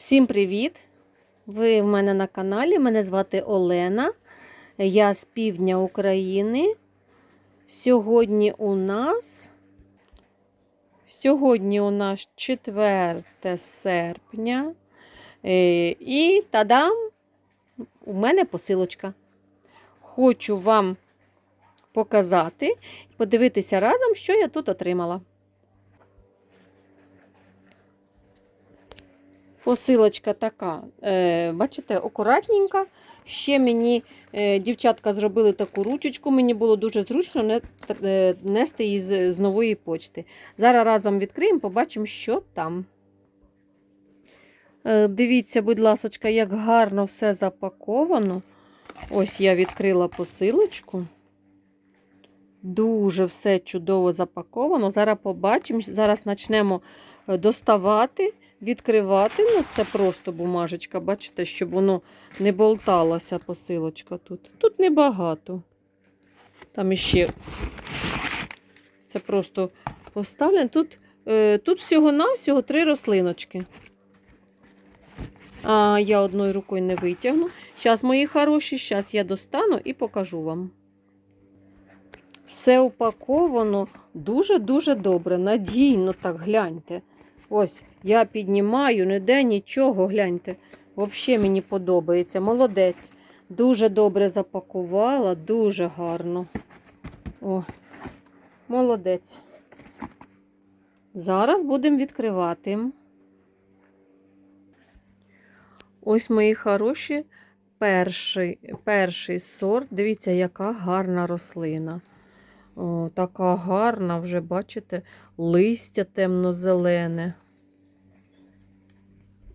Всім привіт! Ви в мене на каналі. Мене звати Олена. Я з півдня України. Сьогодні у нас Сьогодні у нас 4 серпня. Е, І тадам! У мене посилочка. Хочу вам показати, подивитися разом, що я тут отримала. Посилочка така, е, бачите, акуратненька. Ще мені е, дівчатка зробили таку ручечку, мені було дуже зручно е, нести її з, нової почти. Зараз разом відкриємо, побачимо, що там. Дивіться, будь ласка, як гарно все запаковано. Ось я відкрила посилочку. Дуже все чудово запаковано. Зараз побачимо, зараз почнемо доставати відкривати. Ну, це просто бумажечка, бачите, щоб воно не болталося посилочка тут. Тут небагато. Там іще це просто поставлено. Тут, е, тут всього-навсього три рослиночки. А я одною рукою не витягну. Зараз, мої хороші, зараз я достану і покажу вам. Все упаковано дуже-дуже добре, надійно так гляньте. Ось, я піднімаю, ніде нічого, гляньте. Взагалі мені подобається. Молодець. Дуже добре запакувала, дуже гарно. О, молодець. Зараз будемо відкривати. Ось мої хороші перший, перший сорт. Дивіться, яка гарна рослина. О, така гарна, вже, бачите, листя темно-зелене.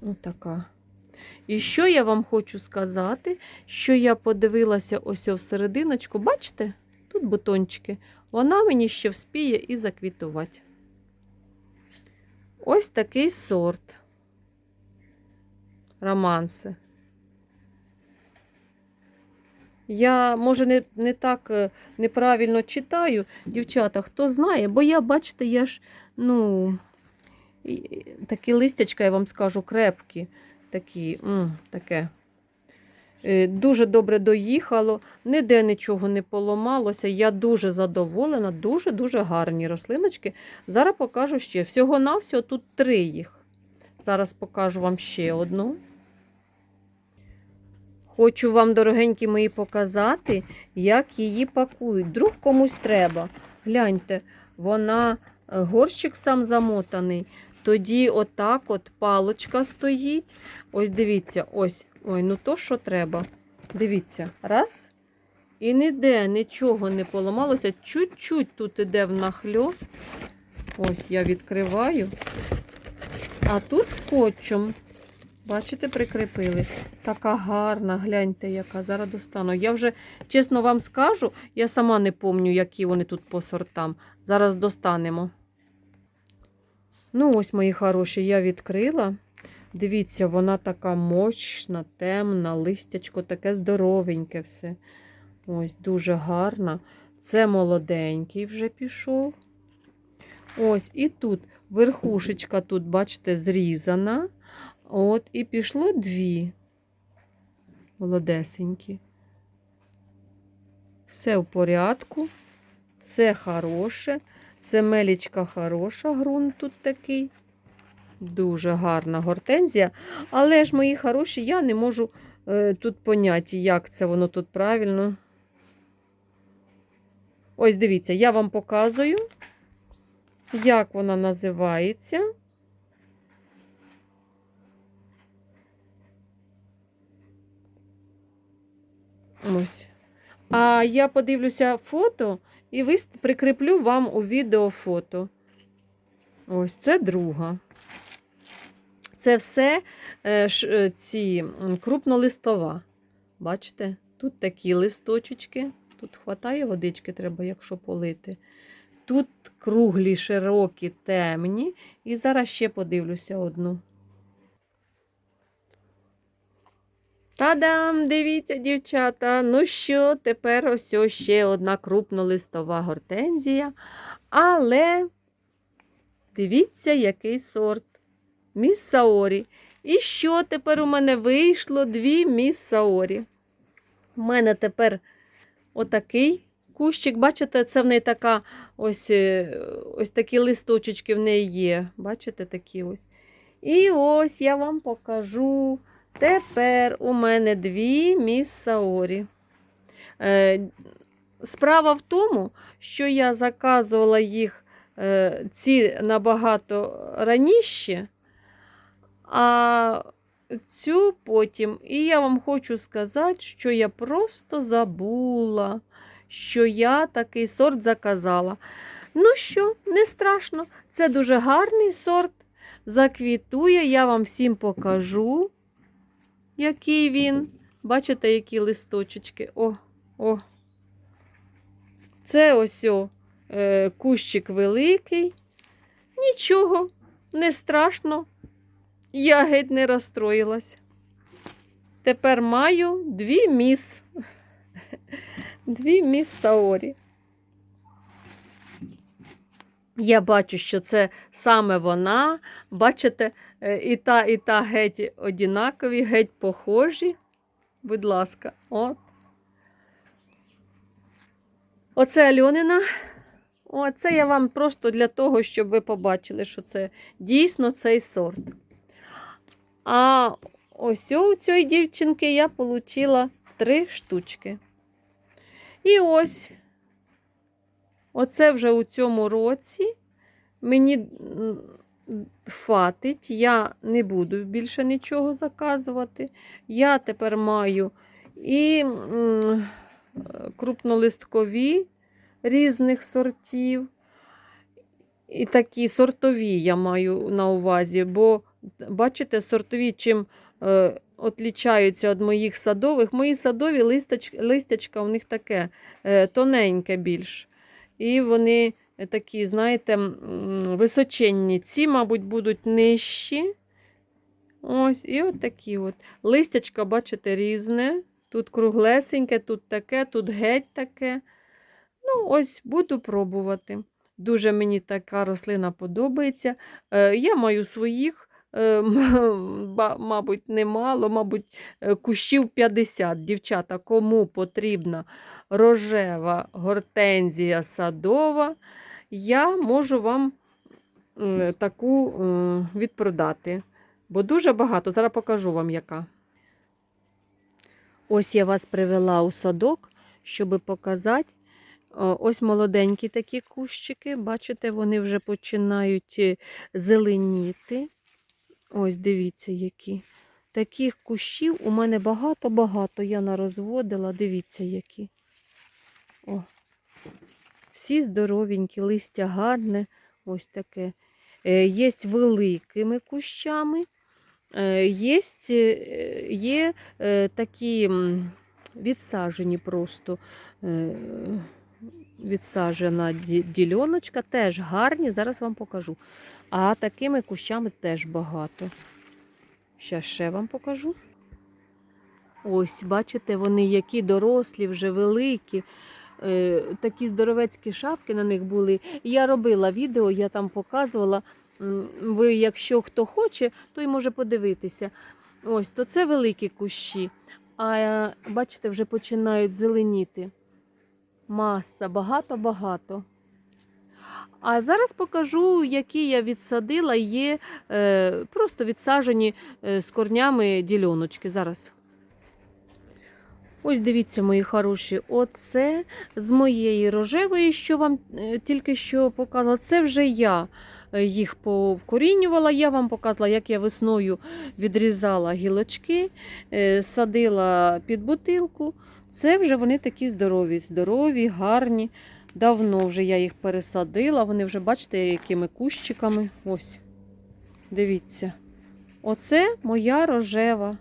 Отака. І що я вам хочу сказати, що я подивилася ось в серединочку, бачите, тут бутончики, вона мені ще вспіє і заквітувати. Ось такий сорт. Романси. Я, може, не не так е, неправильно читаю, дівчата, хто знає, бо я, бачите, я ж, ну, такі листячка, я вам скажу, крепкі, такі, м, таке. Е, Дуже добре доїхало, ніде нічого не поламалося. Я дуже задоволена, дуже-дуже гарні рослиночки. Зараз покажу ще. Всього-навсього тут три їх. Зараз покажу вам ще одну. Хочу вам, дорогенькі мої, показати, як її пакують. Вдруг комусь треба. Гляньте, вона е, горщик сам замотаний. Тоді отак от палочка стоїть. Ось дивіться, ось. Ой, ну то, що треба. Дивіться, раз. І ніде нічого не поламалося. Чуть-чуть тут іде внахльост. Ось я відкриваю. А тут скотчем. Бачите, прикріпили. Така гарна, гляньте, яка. Зараз достану. Я вже, чесно вам скажу, я сама не пам'ятаю, які вони тут по сортам. Зараз достанемо. Ну, ось, мої хороші, я відкрила. Дивіться, вона така мощна, темна, листячко таке здоровеньке все. Ось, дуже гарна. Це молоденький вже пішов. Ось, і тут верхушечка, тут, бачите, зрізана. От, і пішло дві молодесенькі. Все в порядку, все хороше. Це мелічка хороша, ґрунт тут такий. Дуже гарна гортензія. Але ж, мої хороші, я не можу е, тут поняти, як це воно тут правильно. Ось дивіться, я вам показую, як вона називається. Ось. А я подивлюся фото і прикріплю вам у відео фото. Ось це друга. Це все е, ш, е, ці крупнолистова. Бачите? Тут такі листочечки. Тут хватає водички, треба, якщо полити. Тут круглі, широкі, темні. І зараз ще подивлюся одну. Та-дам! Дивіться, дівчата. Ну що, тепер ось ще одна крупнолистова гортензія. Але дивіться, який сорт. Міс Саорі. І що тепер у мене вийшло? Дві міс Саорі. У мене тепер отакий кущик. Бачите, це в неї така ось, е, ось такі листочечки в неї є. Бачите, такі ось. І ось я вам покажу. Тепер у мене дві міс Саорі. Е, справа в тому, що я заказувала їх е, ці набагато раніше, а цю потім. І я вам хочу сказати, що я просто забула, що я такий сорт заказала. Ну що, не страшно, це дуже гарний сорт. Заквітує, я вам всім покажу, який він. Бачите, які листочечки. О, о. Це ось о, е, кущик великий. Нічого, не страшно. Я геть не розстроїлась. Тепер маю дві міс. Дві міс Саорі. Я бачу, що це саме вона. Бачите, е, і та, і та геть однакові, геть похожі. Будь ласка, от. Оце Альонина. Оце я вам просто для того, щоб ви побачили, що це дійсно цей сорт. А ось у цієї дівчинки я отримала три штучки. І ось, оце вже у цьому році мені м, фатить, я не буду більше нічого заказувати. Я тепер маю і крупнолисткові різних сортів. І такі сортові я маю на увазі, бо бачите, сортові чим е, отлічаються від моїх садових. Мої садові листоч, листячка у них таке е, тоненьке більш. І вони такі, знаєте, височенні. Ці, мабуть, будуть нижчі. Ось, і от такі от. Листячка, бачите, різне. Тут круглесеньке, тут таке, тут геть таке. Ну, ось буду пробувати. Дуже мені така рослина подобається. Е, я маю своїх, мабуть, немало, мабуть, е, кущів 50. Дівчата, кому потрібна рожева гортензія садова, я можу вам е, таку відпродати. Бо дуже багато. Зараз покажу вам, яка. Ось я вас привела у садок, щоб показати. Ось молоденькі такі кущики. Бачите, вони вже починають е, зеленіти. Ось дивіться, які. Таких кущів у мене багато-багато. Я нарозводила. Дивіться, які. О. Всі здоровенькі, листя гарне. Ось таке. Е, Є великими кущами. Е, Є, є е, такі м, відсаджені просто. Відсаджена ді- діляночка, теж гарні, зараз вам покажу. А такими кущами теж багато. Щас ще вам покажу. Ось, бачите, вони які дорослі, вже великі. Е, такі здоровецькі шапки на них були. Я робила відео, я там показувала. Ви, якщо хто хоче, той може подивитися. Ось, то це великі кущі. А бачите, вже починають зеленіти. Маса, багато-багато. А зараз покажу, які я відсадила, є е, просто відсаджені е, з корнями діляночки. Зараз. Ось дивіться, мої хороші, оце з моєї рожевої, що вам е, тільки що показала. Це вже я е, їх повкорінювала. Я вам показала, як я весною відрізала гілочки, е, садила під бутилку. Це вже вони такі здорові, здорові, гарні. Давно вже я їх пересадила. Вони вже, бачите, якими кущиками. Ось. Дивіться. Оце моя рожева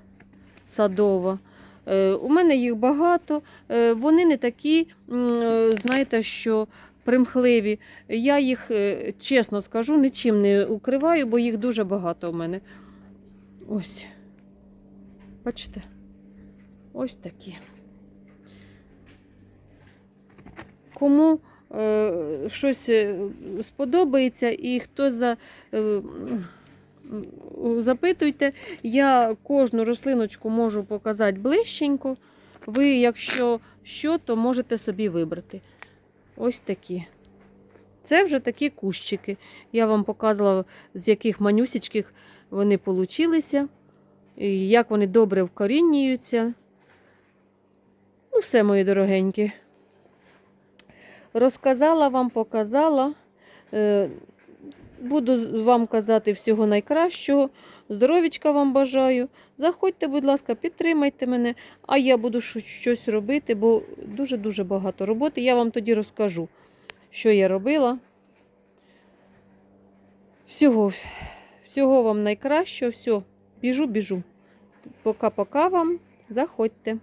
садова. Е, у мене їх багато. Е, вони не такі, е, знаєте, що примхливі. Я їх, е, чесно скажу, нічим не укриваю, бо їх дуже багато у мене. Ось. Бачите? Ось такі. Кому е, щось е, сподобається і хто за, е, запитуйте. Я кожну рослиночку можу показати ближченько. Ви, якщо що, то можете собі вибрати. Ось такі. Це вже такі кущики. Я вам показувала, з яких манюсічких вони получилися, як вони добре вкорінюються. Ну, все, мої дорогенькі. Розказала вам, показала. Е, Буду вам казати всього найкращого. Здоровічка вам бажаю. Заходьте, будь ласка, підтримайте мене, а я буду щось робити, бо дуже-дуже багато роботи. Я вам тоді розкажу, що я робила. Всього, всього вам найкращого. Все, біжу, біжу. Пока-пока вам. Заходьте.